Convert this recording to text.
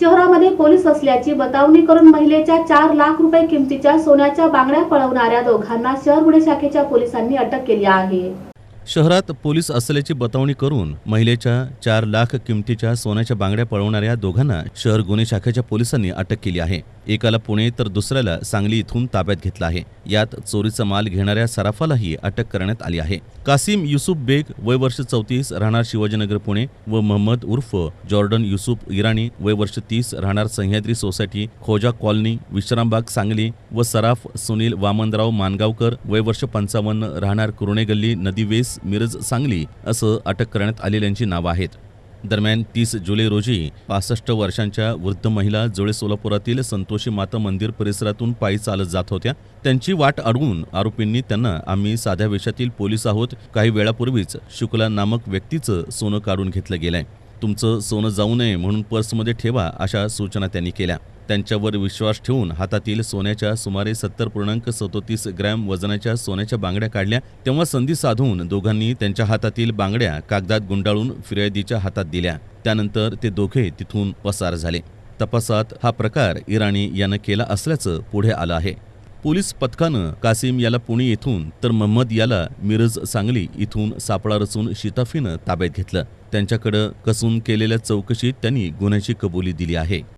शहरामध्ये पोलीस असल्याची बतावणी करून महिलेच्या चार लाख रुपये किमतीच्या सोन्याच्या बांगड्या पळवणाऱ्या दोघांना शहर गुन्हे शाखेच्या पोलिसांनी अटक केली आहे. शहरात पोलीस असल्याची बतावणी करून महिलेच्या चार लाख किमतीच्या सोन्याच्या बांगड्या पळवणाऱ्या दोघांना शहर गुन्हे शाखेच्या पोलिसांनी अटक केली आहे. एकाला पुणे तर दुसऱ्याला सांगली इथून ताब्यात घेतला आहे. यात चोरीचा माल घेणाऱ्या सराफालाही अटक करण्यात आली आहे. कासिम युसुफ बेग वय वर्ष चौतीस राहणार शिवाजीनगर पुणे व महम्मद उर्फ जॉर्डन युसुफ इराणी वय वर्ष तीस राहणार सह्याद्री सोसायटी खोजा कॉलनी विश्रामबाग सांगली व सराफ सुनील वामनराव मानगावकर वय वर्ष पंचावन्न राहणार कुरणे गल्ली नदीवेस मिरज सांगली असं अटक करण्यात आलेल्यांची नावं आहेत. दरम्यान तीस जुलै रोजी पासष्ट वर्षांच्या वृद्ध महिला जुळे सोलापुरातील संतोषी माता मंदिर परिसरातून पायी चालत जात होत्या. त्यांची वाट अडवून आरोपींनी त्यांना आम्ही साध्या वेशातील पोलीस आहोत. काही वेळापूर्वीच शुक्ला नामक व्यक्तीचं सोनं काढून घेतलं गेलंय. तुमचं सोनं जाऊ नये म्हणून पर्समध्ये ठेवा अशा सूचना त्यांनी केल्या. त्यांच्यावर विश्वास ठेवून हातातील सोन्याच्या सुमारे सत्तर पूर्णांक सदोतीस ग्रॅम वजनाच्या सोन्याच्या बांगड्या काढल्या तेव्हा संधी साधून दोघांनी त्यांच्या हातातील बांगड्या कागदात गुंडाळून फिर्यादीच्या हातात दिल्या. त्यानंतर ते दोघे तिथून पसार झाले. तपासात हा प्रकार इराणी यानं केला असल्याचं पुढे आलं आहे. पोलीस पथकानं कासिम याला पुणे येथून तर महम्मद याला मिरज सांगली इथून सापळा रचून शिताफीनं ताब्यात घेतलं. त्यांच्याकडं कसून केलेल्या चौकशीत त्यांनी गुन्ह्याची कबुली दिली आहे.